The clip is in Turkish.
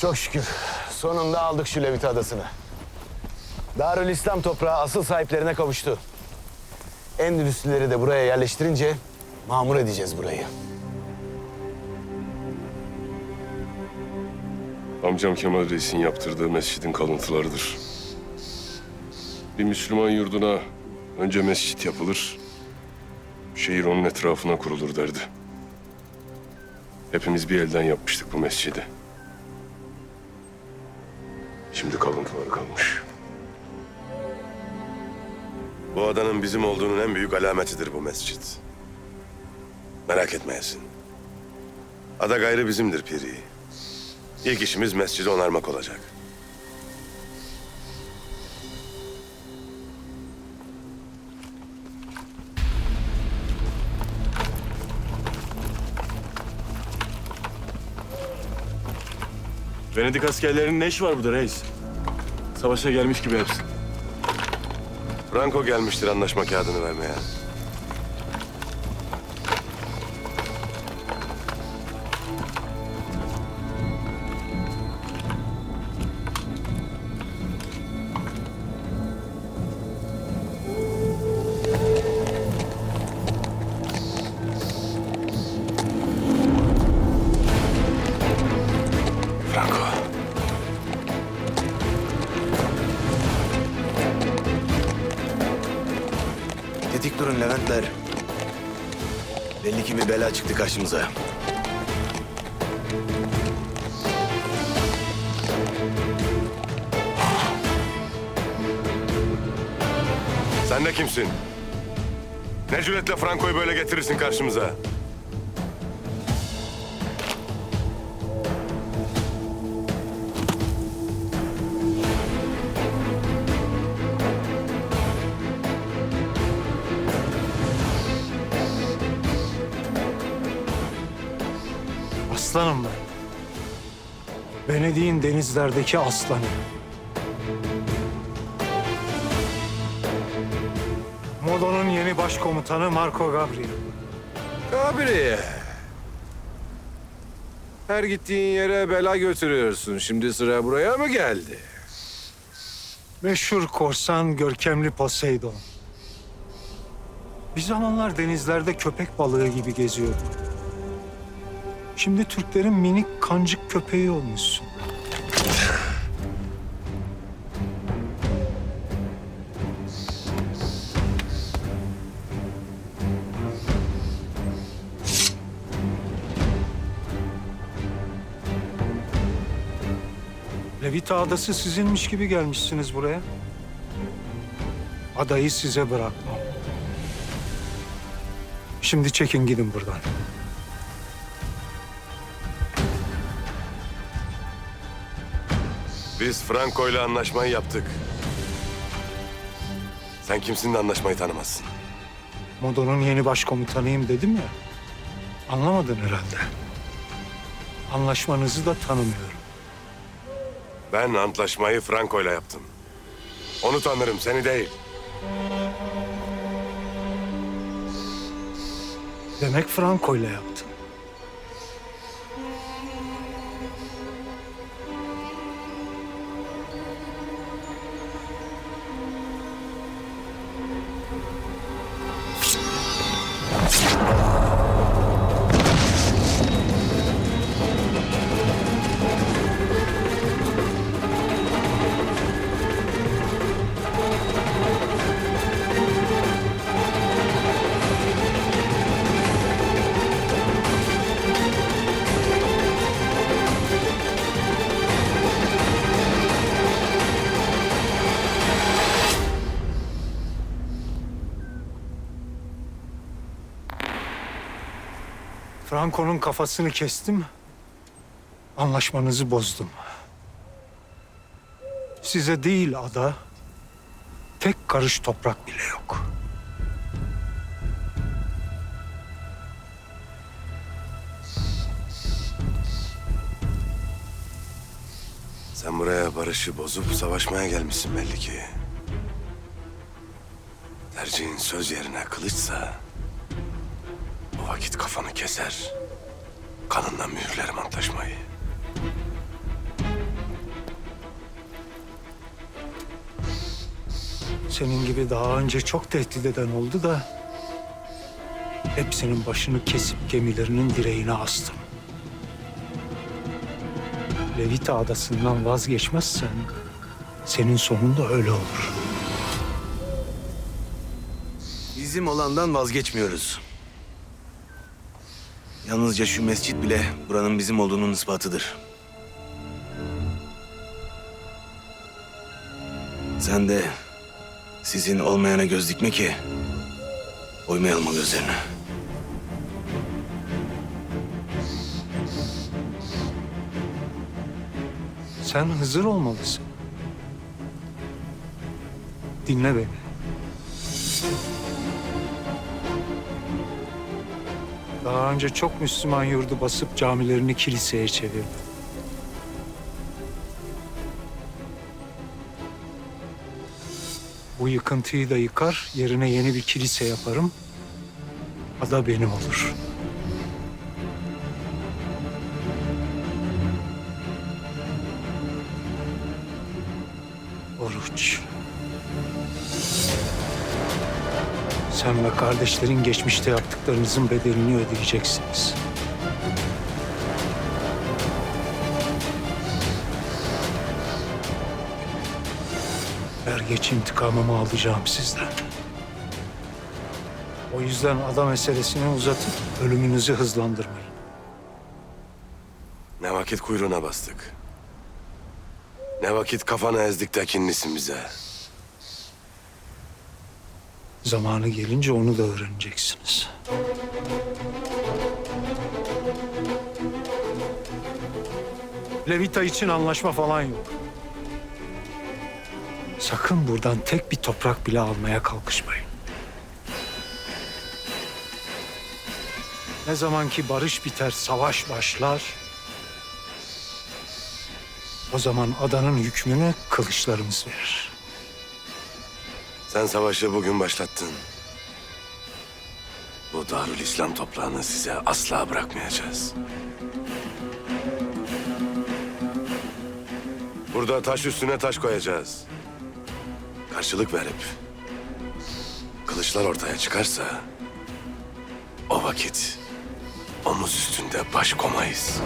Çok şükür. Sonunda aldık şu Levit Adası'nı. Darül İslam toprağı asıl sahiplerine kavuştu. Endülüslileri de buraya yerleştirince mamur edeceğiz burayı. Amcam Kemal Reis'in yaptırdığı mescidin kalıntılarıdır. Bir Müslüman yurduna önce mescit yapılır, şehir onun etrafına kurulur derdi. Hepimiz bir elden yapmıştık bu mescidi. Şimdi kalıntıları kalmış. Bu adanın bizim olduğunun en büyük alametidir bu mescit. Merak etmeyesin. Ada gayrı bizimdir Piri. İlk işimiz mescidi onarmak olacak. Venedik askerlerinin ne işi var burada reis? Savaşa gelmiş gibi hepsi. Franco gelmiştir anlaşma kağıdını vermeye. Leventler. Belli ki bir bela çıktı karşımıza. Sen de kimsin? Ne cüretle Franco'yu böyle getirirsin karşımıza? Aslanım ben. Venedik'in denizlerdeki aslanı. Modo'nun yeni başkomutanı Marco Gabriel. Gabriel. Her gittiğin yere bela götürüyorsun. Şimdi sıra buraya mı geldi? Meşhur korsan görkemli Poseidon. Bir zamanlar denizlerde köpek balığı gibi geziyordu. Şimdi Türklerin minik kancık köpeği olmuşsun. Levita adası sizinmiş gibi gelmişsiniz buraya. Adayı size bırakmam. Şimdi çekin gidin buradan. Biz Franco ile anlaşmayı yaptık. Sen kimsin de anlaşmayı tanımazsın. Modo'nun yeni başkomutanıyım dedim ya. Anlamadın herhalde. Anlaşmanızı da tanımıyorum. Ben antlaşmayı Franco ile yaptım. Onu tanırım, seni değil. Demek Franco ile yaptın. Franco'nun kafasını kestim. Anlaşmanızı bozdum. Size değil ada, tek karış toprak bile yok. Sen buraya barışı bozup savaşmaya gelmişsin belli ki. Tercihin söz yerine kılıçsa... Vakit kafanı keser. Kanınla mühürlerim antlaşmayı. Senin gibi daha önce çok tehdit eden oldu da... ...hepsinin başını kesip gemilerinin direğine astım. Levita adasından vazgeçmezsen... ...senin sonun da öyle olur. Bizim olandan vazgeçmiyoruz. Yalnızca şu mescit bile buranın bizim olduğunun ispatıdır. Sen de sizin olmayana göz dikme ki oymayalım o gözlerini. Sen Hızır olmalısın. Dinle beni. Daha önce çok Müslüman yurdu basıp camilerini kiliseye çevirdim. Bu yıkıntıyı da yıkar, yerine yeni bir kilise yaparım. Ada benim olur. Sen ve kardeşlerin geçmişte yaptıklarınızın bedelini ödeyeceksiniz. Er geç intikamımı alacağım sizden. O yüzden ada meselesini uzatıp ölümünüzü hızlandırmayın. Ne vakit kuyruğuna bastık. Ne vakit kafana ezdik de kinlisimize. Zamanı gelince onu da öğreneceksiniz. Levita için anlaşma falan yok. Sakın buradan tek bir toprak bile almaya kalkışmayın. Ne zaman ki barış biter, savaş başlar... ...o zaman adanın hükmünü kılıçlarımız verir. Sen savaşı bugün başlattın. Bu Darül İslam toprağını size asla bırakmayacağız. Burada taş üstüne taş koyacağız. Karşılık verip kılıçlar ortaya çıkarsa o vakit omuz üstünde baş komayız.